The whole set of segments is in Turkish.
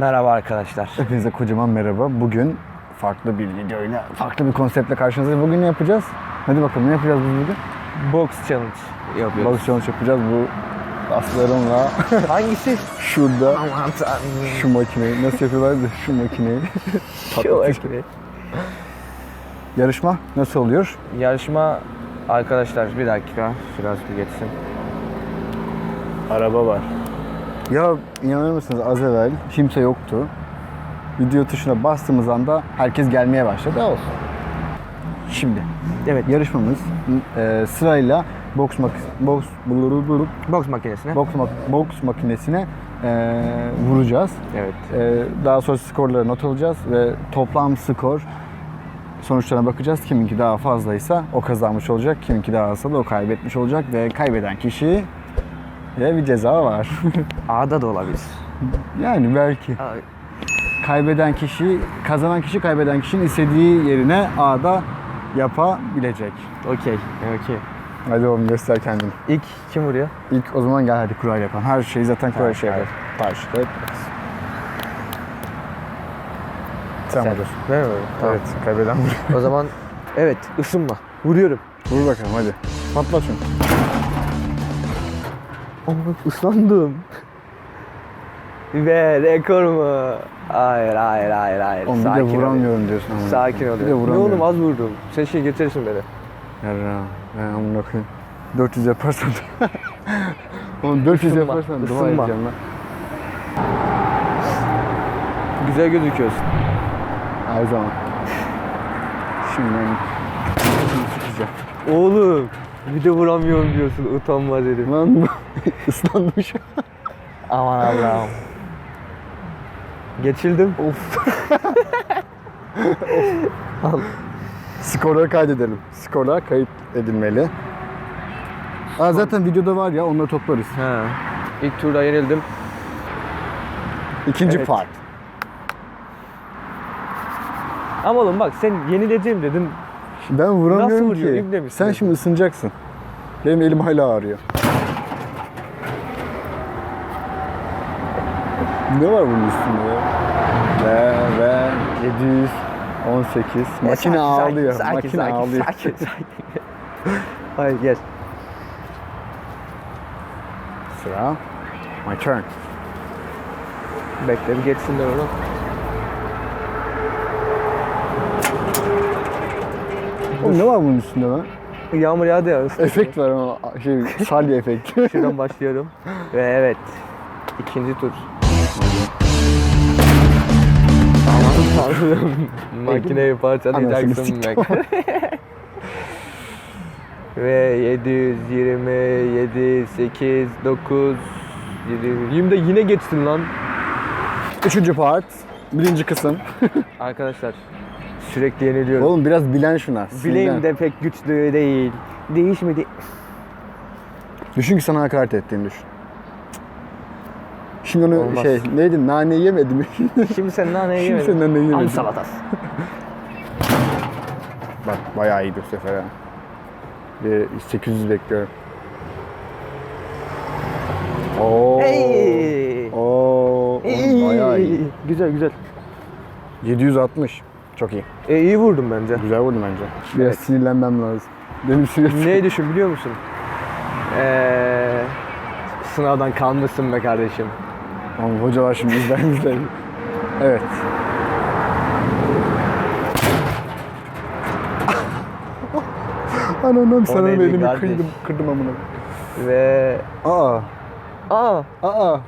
Merhaba arkadaşlar. Hepinize kocaman merhaba. Bugün farklı bir videoyla, farklı bir konseptle karşınızdayız. Bugün ne yapacağız? Hadi bakalım ne yapacağız biz bugün? Box challenge yapıyoruz. Balık challenge yapacağız. Bu aslarımla Hangisi? şurada Aman tanrım. şu makineyi nasıl yapıyorlar da şu makineyi. Şu ekmeği. Yarışma nasıl oluyor? Yarışma arkadaşlar bir dakika. Biraz bir geçsin. Araba var. Ya inanır mısınız az evvel kimse yoktu. Video tuşuna bastığımız anda herkes gelmeye başladı. Olsun. Şimdi Evet. yarışmamız e, sırayla boks mak boks Box makinesine. boks, mak- boks makinesine e, vuracağız. Evet. E, daha sonra skorları not alacağız ve toplam skor sonuçlarına bakacağız. Kiminki daha fazlaysa o kazanmış olacak. Kiminki daha azsa da o kaybetmiş olacak ve kaybeden kişi ve bir ceza var. A'da da olabilir. yani belki kaybeden kişi, kazanan kişi kaybeden kişinin istediği yerine A'da yapabilecek. Okey. Okey. Hadi oğlum göster kendini. İlk kim vuruyor? İlk o zaman gel hadi kurayla yapalım. Her şeyi zaten kurayla şey yapar. Taş, kağıt. Sen, vur. Ben mi vuruyorum? Tamam. Evet, kaybeden vur. O zaman evet ısınma. Vuruyorum. Vur bakalım hadi. Patla şunu. Ama ıslandım. Ve rekor mu? Hayır hayır hayır hayır. Oğlum bir de ol. vuramıyorum diyorsun ama. Sakin ol. Bir de Ne vuramıyorum. oğlum az vurdum. Sen şey getirirsin beni. Yarra. Ben amına koyayım. 400 yaparsan. Oğlum 400 Isınma, yaparsan dua ısınma. edeceğim lan. Güzel gözüküyorsun. Her zaman. Şimdi ben şimdi sikeceğim. Oğlum bir de vuramıyorum diyorsun utanmaz dedim. Lan bu ıslanmış. Aman Allah'ım. Geçildim. Of. Skorları kaydedelim. Skorlar kayıt edilmeli. Aa, zaten videoda var ya onları toplarız. Ha. İlk turda yenildim. İkinci Evet. part. Ama oğlum bak sen yenileceğim dedin. Ben vuramıyorum Nasıl vuruyor? ki. İbne? Sen şimdi ısınacaksın. Benim elim hala ağrıyor. Ne var bunun üstünde ya? Ve ve 718. Makine sakin, ağlıyor. Sakin, Makine sakin, ağlıyor. Sakin, sakin. Hayır gel. Sıra. My turn. Bekle bir geçsinler onu. Oğlum ne var bunun üstünde lan? Yağmur yağdı ya. ıslık. Efekt var ama şey salya efekti. Şuradan başlıyorum. Ve evet. ikinci tur. Aman tanrım. Makineyi parçalayacaksın Anasını be. Ve 720, 7, 8, 9, 20. 20 de yine geçtin lan. Üçüncü part. Birinci kısım. Arkadaşlar sürekli yeniliyorum. Oğlum biraz bilen şuna. Bileğim de pek güçlü değil. Değişmedi. Düşün ki sana hakaret ettiğini düşün. Şimdi onu Olmaz. şey neydi nane yemedi mi? Şimdi sen Şimdi yemedin. sen naneyi yemedin. Am salatası. Bak bayağı iyi bu sefer ha. Bir 800 bekliyorum. Oo. Hey! Oo. oğlum Bayağı iyi. Güzel güzel. 760. Çok iyi. E, iyi vurdum bence. Güzel vurdum bence. Biraz Evet. sinirlenmem lazım. Benim sinir. ne düşün biliyor musun? Eee sınavdan kalmışsın be kardeşim. Ama hocalar şimdi izler izler. Evet. Ananım sana elimi kardeş? kırdım, kırdım amına. Ve Aa, aa aa,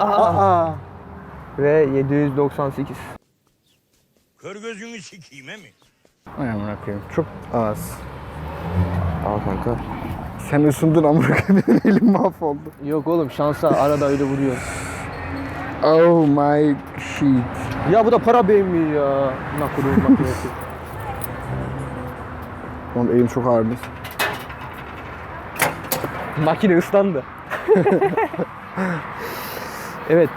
aa aa. ve 798. Kör gözünü sikeyim he mi? Ay amına koyayım. Çok az. Al kanka. Sen ısındın amına koyayım. Benim elim mahvoldu. Yok oğlum şansa arada öyle vuruyor. Oh my shit. Ya bu da para beyim mi ya? Nakurun makinesi. Oğlum elim çok ağrıdı. Makine ıslandı. evet.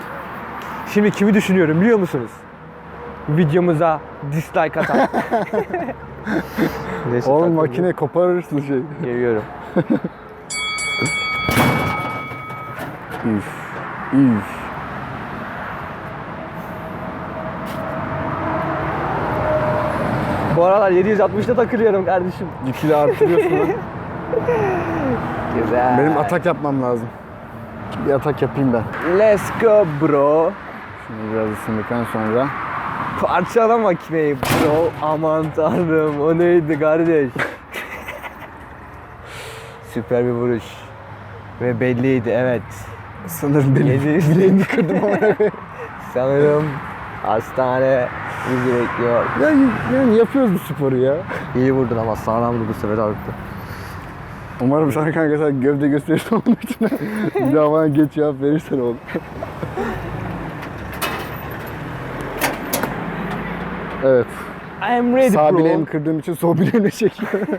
Şimdi kimi düşünüyorum biliyor musunuz? videomuza dislike atar. Oğlum makine koparırsın şey. Geliyorum. üf, üf. Bu aralar 760'da takılıyorum kardeşim. Gitgide artırıyorsun lan. Güzel. Benim atak yapmam lazım. Bir atak yapayım ben. Let's go bro. Şimdi biraz ısındıktan sonra Parçala makineyi bro. Aman tanrım o neydi kardeş? Süper bir vuruş. Ve belliydi evet. Sanırım benim Yedi- bileğimi kırdım ama. Sanırım hastane bizi bekliyor. yani, yani yapıyoruz bu sporu ya. İyi vurdun ama sağlamdı bu sefer abi. Umarım sana kanka sen gövde gösterirsen onun için bir daha bana geç cevap verirsen oğlum. Evet. I am ready Sağ bro. bileğimi kırdığım için sol bileğimle çekiyorum.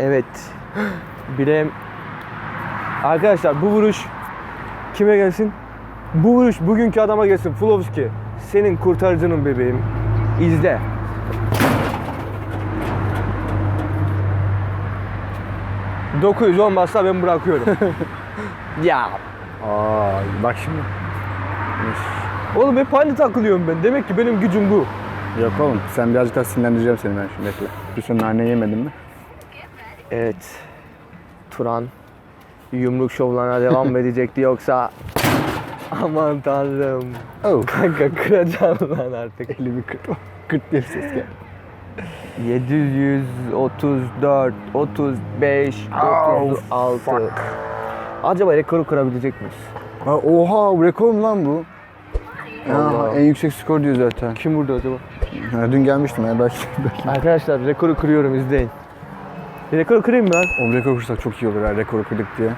Evet. Bileğim. Arkadaşlar bu vuruş kime gelsin? Bu vuruş bugünkü adama gelsin. Fulovski. Senin kurtarıcının bebeğim. İzle. ...900 olmazsa ben bırakıyorum. ya. Aa, bak şimdi. Oğlum hep aynı takılıyorum ben. Demek ki benim gücüm bu. Yok oğlum sen birazcık daha sinirlendireceğim seni ben şimdi bekle. Bir sen nane yemedin mi? Evet. Turan yumruk şovlarına devam mı edecekti yoksa aman tanrım. Oh. Kanka kıracağım lan artık. Elimi kırdım. Kırt diye bir ses geldi. 734, 35, Oh, 36. fuck. Acaba rekoru kırabilecek miyiz? Ha, oha rekor mu lan bu? Ya, en yüksek skor diyor zaten. Kim vurdu acaba? Ha, dün gelmiştim ya belki. belki. Arkadaşlar rekoru kırıyorum izleyin. Rekoru kırayım mı lan? Oğlum rekor kırsak çok iyi olur ha rekoru kırdık diye.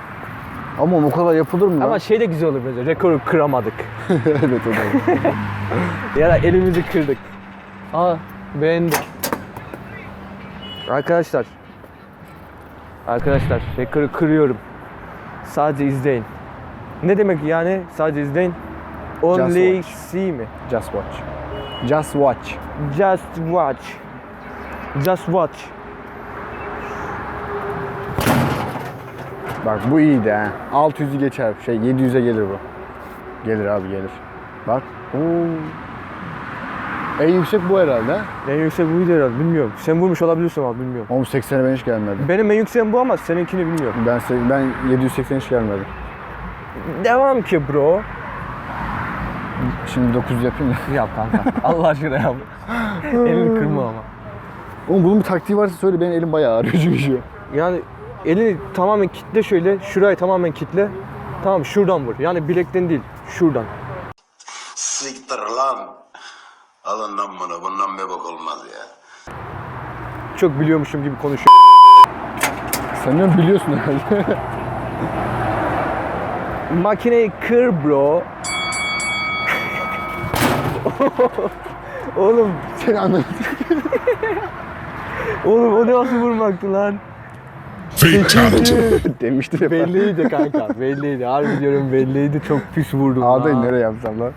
Ama o kadar yapılır mı lan? Ama şey de güzel olur bence. Rekoru kıramadık. evet o da. ya da elimizi kırdık. Aa beğendim. Arkadaşlar. Arkadaşlar rekoru kırıyorum. Sadece izleyin. Ne demek yani? Sadece izleyin. Only see mi? Just watch. Just watch. Just watch. Just watch. Bak bu iyiydi ha. 600'ü geçer. Şey 700'e gelir bu. Gelir abi gelir. Bak. Oo. En yüksek bu herhalde. ha. En yüksek buydu herhalde bilmiyorum. Sen vurmuş olabilirsin ama bilmiyorum. Oğlum 80'e ben hiç gelmedim. Benim en yükseğim bu ama seninkini bilmiyorum. Ben se- ben 780 hiç gelmedim. Devam ki bro. Şimdi 900 yapayım da. Yap kanka. Allah aşkına yap. Elini kırma ama. Oğlum bunun bir taktiği varsa söyle benim elim bayağı ağrıyor çünkü şu an. Yani elini tamamen kitle şöyle. Şurayı tamamen kitle. Tamam şuradan vur. Yani bilekten değil. Şuradan. Siktir lan. Alın lan bunu. Bundan bir bok olmaz ya. Çok biliyormuşum gibi konuşuyor. Sen ne biliyorsun herhalde. Makineyi kır bro. oğlum, Sen anladın. oğlum o nasıl vurmaktı lan? Demiştim hep. Belliydi kanka, belliydi. Harbi diyorum belliydi. Çok pis vurdun Ağdayı nereye yapsam lan?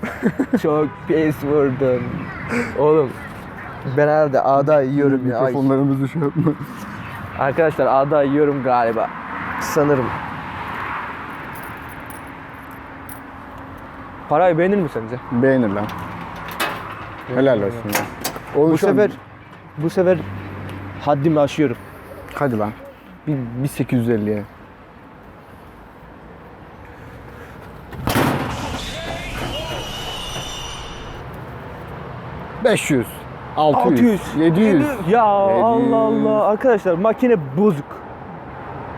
Çok pis vurdun. Oğlum ben herhalde ağda yiyorum ya. Mikrofonlarımızı şey yapma. Arkadaşlar ağda yiyorum galiba. Sanırım. Parayı beğenir mi sence? Beğenir lan. Helal olsun ya. Oğlum Bu şu an- sefer bu sefer haddimi aşıyorum. Hadi lan. Bir, bir 850'ye. ...500... ...600... ...700... Ya Allah Allah. Arkadaşlar makine bozuk.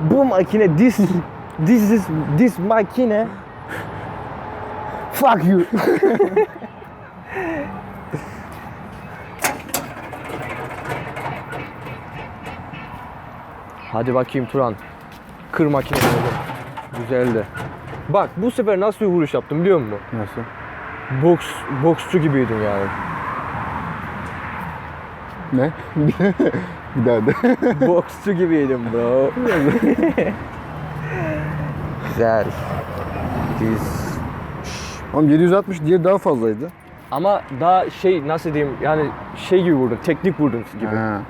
Bu makine this this is this makine fuck you. Hadi bakayım Turan. Kır makine Güzeldi. Bak bu sefer nasıl bir vuruş yaptım biliyor musun? Nasıl? Boks, boksçu gibiydin yani. Ne? bir daha de. Boksçu gibiydim bro. Güzel. Diz. Oğlum 760 diye daha fazlaydı. Ama daha şey nasıl diyeyim yani şey gibi vurdun, teknik vurdun gibi. Ha.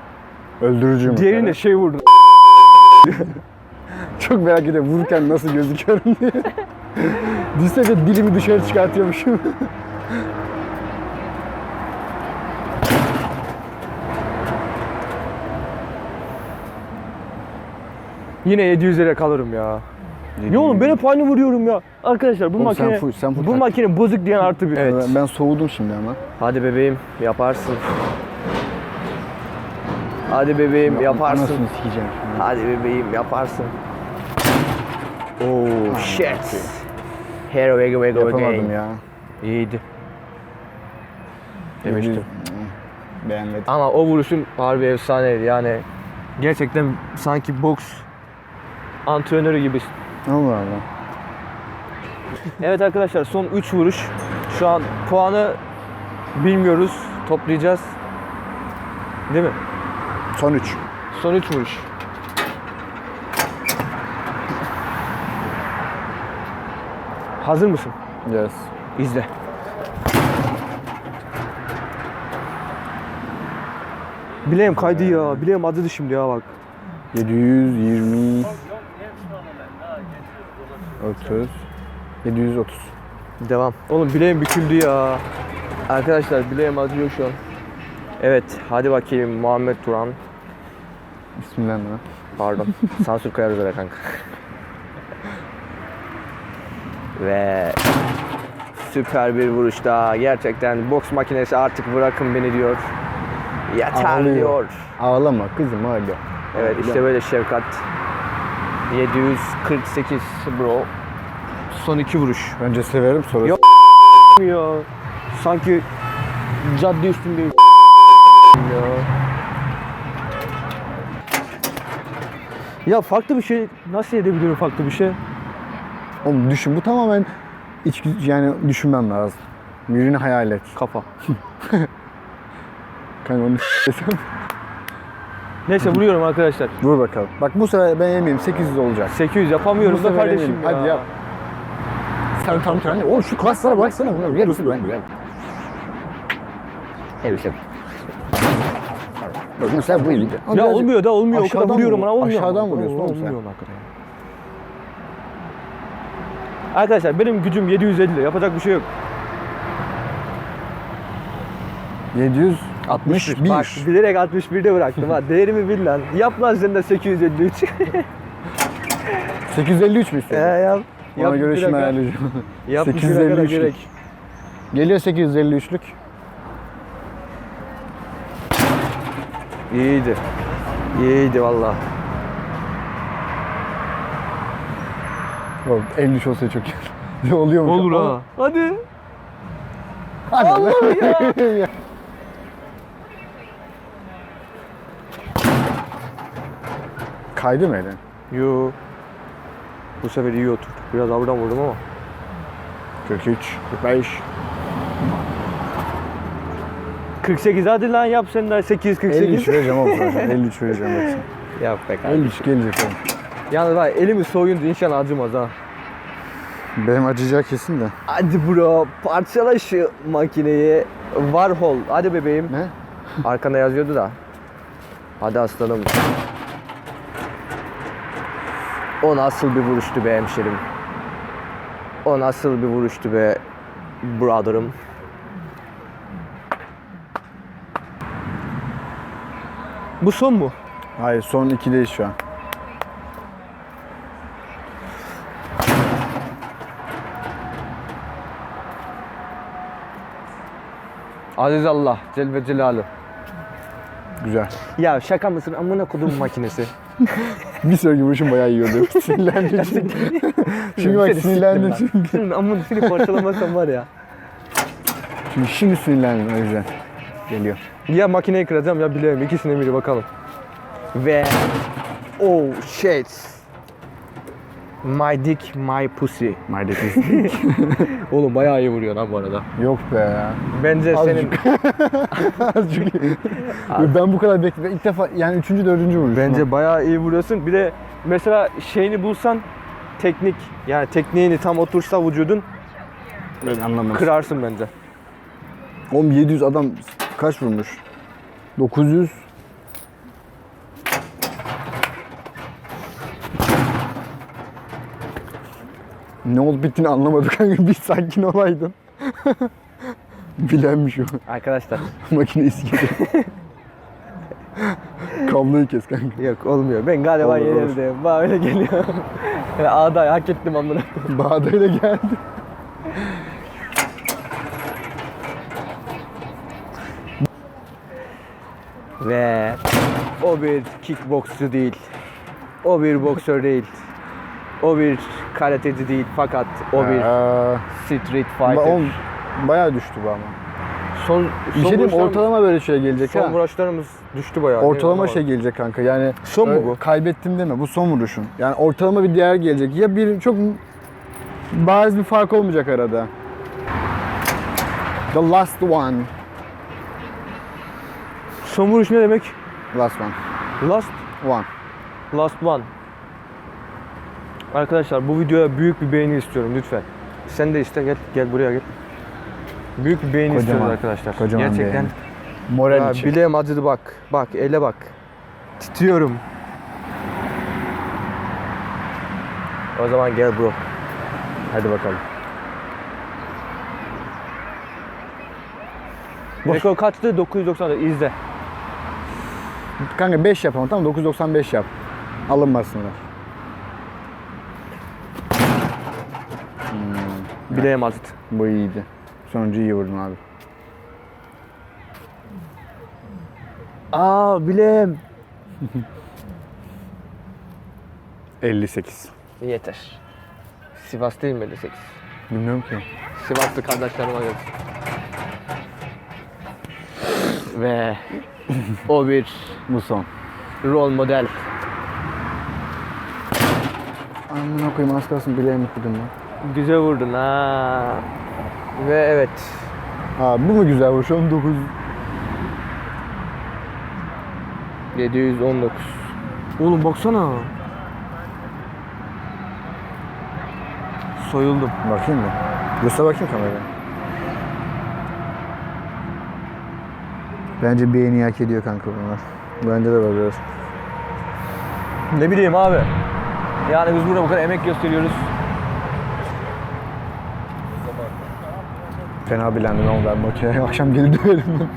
Öldürücü Diğerinde mesela. şey vurdun. Çok merak ediyorum vururken nasıl gözüküyorum diye. Düşse dilimi dışarı çıkartıyormuşum. Yine 700 lira kalırım ya. Ya oğlum ben hep aynı vuruyorum ya. Arkadaşlar bu Oğlum sen makine sen full bu makine bozuk diyen artı bir. Ben, ben soğudum şimdi ama. Hadi bebeğim yaparsın. Hadi bebeğim yaparsın. Anasını sikeceğim şimdi. Hadi bebeğim yaparsın. Oh shit. Here we go, we go again. Yapamadım ya. İyiydi. Demiştim. Beğenmedim. Ama o vuruşun harbi efsaneydi yani. Gerçekten sanki boks antrenörü gibisin. Allah Allah. Evet arkadaşlar son 3 vuruş. Şu an puanı bilmiyoruz. Toplayacağız. Değil mi? Son 3. Son 3 vuruş. Hazır mısın? Yes. İzle. Bileğim kaydı ya. Bileğim acıdı şimdi ya bak. 720 30 730 Devam. Oğlum bileğim büküldü ya. Arkadaşlar bileğim acıyor şu an. Evet hadi bakayım Muhammed Turan. Bismillahirrahmanirrahim. Pardon. Sansür koyarız öyle kanka. Ve süper bir vuruş daha. Gerçekten boks makinesi artık bırakın beni diyor. Yeter Ağlıyor. diyor. Ağlama kızım hadi. Evet işte böyle Şevkat. 748 bro. Son iki vuruş. Önce severim sonra Yok. Ya sanki cadde üstündeyiz. ya. Ya farklı bir şey nasıl edebilirim farklı bir şey? Oğlum düşün bu tamamen iç yani düşünmem lazım. Birini hayal et. Kafa. Kanka onu desem. Neyse vuruyorum arkadaşlar. Vur bakalım. Bak bu sefer ben eminim 800 olacak. 800 yapamıyorum Bu da kardeşim eminim. ya. Hadi yap. Sen tam tane. Oğlum şu klaslara baksana. Bunlar real usul ben real. Evet işte. Mesela bu iyiydi. Ama Ya birazcık olmuyor da olmuyor. O kadar aşağıdan vuruyorum vur- ona olmuyor. Aşağıdan vuruyorsun oğlum Olmuyor hakikaten. Arkadaşlar benim gücüm 750. Yapacak bir şey yok. 761. Bak bilerek 61'de bıraktım ha. Değerimi bil lan. Yap lan sen de 853. 853 mü He istedin? yap. Ona göre bir şimdi dakika. ayarlayacağım. Yap 853'lük. 853 gerek. Geliyor 853'lük. İyiydi. İyiydi valla. Oğlum 53 olsa çok iyi. Oluyor mu? Olur ha. Hadi. Hadi Allah'ım ya. Kaydı mı elin? Yo. Bu sefer iyi oturdu. Biraz avradan vurdum ama. 43, 45. 48 hadi lan yap sen de 8 53 48. vereceğim oğlum zaten. 53 vereceğim baksana. yap be kardeşim. 53 gelecek oğlum. Yalnız bak elimi soyunca inşallah acımaz ha. Benim acıyacak kesin de. Hadi bro parçala şu makineyi. Warhol. Hadi bebeğim. Ne? Arkanda yazıyordu da. Hadi aslanım. O nasıl bir vuruştu be hemşerim. O nasıl bir vuruştu be brother'ım. Bu son mu? Hayır son 2'deyiz şu an. Aziz Allah Celle Celaluhu. Güzel. Ya şaka mısın amına kodum makinesi. Bir sonraki vuruşum bayağı iyi oluyor. Sinirlendim çünkü. çünkü bak sinirlendim çünkü. Senin amına seni parçalamasam var ya. Çünkü şimdi sinirlendim o yüzden. Geliyor. Ya makineyi kıracağım ya bileğim ikisine biri bakalım. Ve oh shit. My dick, my pussy. My dick is Oğlum bayağı iyi vuruyor lan bu arada. Yok be. Bence senin Azıcık. ben bu kadar bekledim. İlk defa yani üçüncü, dördüncü vuruş. bence bayağı iyi vuruyorsun. Bir de mesela şeyini bulsan teknik yani tekniğini tam otursa vücudun ben anlamadım. kırarsın bence. Oğlum 700 adam kaç vurmuş? 900 Ne oldu bittiğini anlamadık kanka bir sakin olaydın. Bilenmiş o Arkadaşlar makine iskeli. Kabloyu kes kanka. Yok olmuyor. Ben galiba Olur, olur. yenildim. Bana öyle geliyor. yani ağda hak ettim amına. Bağdayla geldi. Ve o bir kickboksçu değil. O bir boksör değil. O bir karateci değil fakat o bir Aa, street ba- fighter. oğlum, bayağı düştü bu ama. son, Bir şey diyeyim ortalama böyle şey gelecek son ha. vuruşlarımız düştü bayağı. Ortalama Değil mi? şey gelecek kanka yani. Son mu öyle bu? Kaybettim deme bu son vuruşun. Yani ortalama bir değer gelecek. Ya bir çok bariz bir fark olmayacak arada. The last one. Son vuruş ne demek? Last one. Last One. Last one. Arkadaşlar bu videoya büyük bir beğeni istiyorum lütfen. Sen de iste gel gel buraya gel. Büyük bir beğeni Kocaman, istiyoruz arkadaşlar. kocaman Gerçekten. beğeni. Moral Ya, için. bileğim acıdı bak. Bak ele bak. Titriyorum. O zaman gel bro. Hadi bakalım. Rekor kaçtı? 994. İzle. Kanka 5 yapalım tamam 995 yap. Alınmasınlar. Bileğim acıdı. Bu iyiydi. Sonuncu iyi vurdun abi. Aa bileğim. 58. Yeter. Sivas değil mi 58? Bilmiyorum ki. Sivaslı kardeşlerime göre. Ve o bir Bu son. rol model. Amına koyayım az kalsın bileğimi kırdım lan. Güzel vurdun ha. Ve evet. Aa bu mu güzel vuruş? 19. 719. Oğlum baksana. Soyuldum. Bakayım mı? Göster bakayım kameraya. Bence beğeni hak ediyor kanka bunlar. Bence de böyle. Ne bileyim abi. Yani biz burada bu kadar emek gösteriyoruz. Fena bilendim ama ben makineye akşam gelip döverim.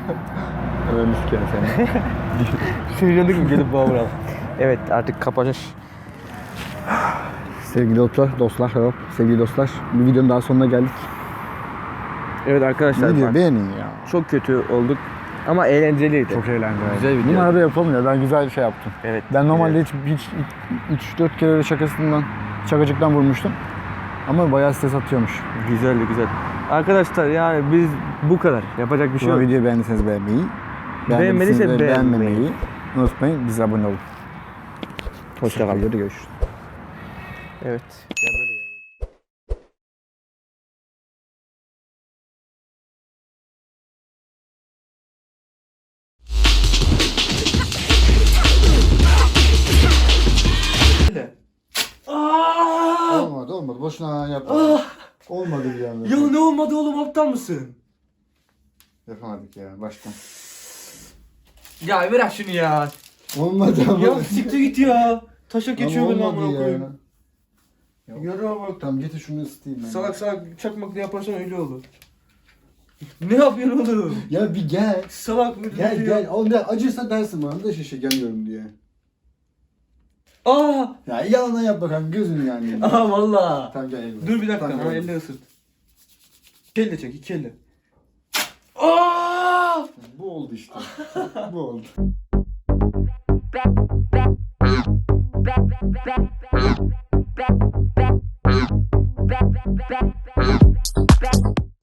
Hemen misken seni. Sinirlendik mi gelip bana vuralım. Evet artık kapanış. Sevgili dostlar, dostlar, hop. sevgili dostlar. Bir videonun daha sonuna geldik. Evet arkadaşlar Ne diyor bak, beğenin ya. çok kötü olduk ama eğlenceliydi. Çok eğlenceli. Güzel video. Bunu arada yapalım ya. Ben güzel bir şey yaptım. Evet. Ben normalde evet. hiç hiç 3-4 kere şakasından şakacıktan vurmuştum. Ama bayağı stres atıyormuş. güzeldi güzel. Arkadaşlar yani biz bu kadar. Yapacak bir şey Bu yok. videoyu beğendiyseniz beğenmeyi, Beğenmediyse beğenmediyseniz de beğenmeyi. beğenmemeyi unutmayın. Bize abone olun. Hoşçakalın. Görüşürüz. Evet. Olmadı. Boşuna yapma. Olmadı bir anda. Ya ne olmadı oğlum aptal mısın? Yapamadık ya baştan. Ya bırak şunu ya. Olmadı ama. Ya siktir git ya. Taşa geçiyor beni olmadı amına ya. koyayım. Ya. Yara bak. Tamam getir şunu ısıtayım ben. Salak salak çakmakla yaparsan öyle olur. Ne yapıyorsun oğlum? Ya bir gel. Salak mı? Gel gel. Oğlum ya acırsa dersin bana da şişe gelmiyorum diye. Aa! Ya yalandan yap bakalım gözün yani. Aa valla. Tamam gel elini. Dur bir dakika. Tamam, ha, elle ısırt. İki çek. iki elle. Aa! Bu oldu işte. Bu oldu.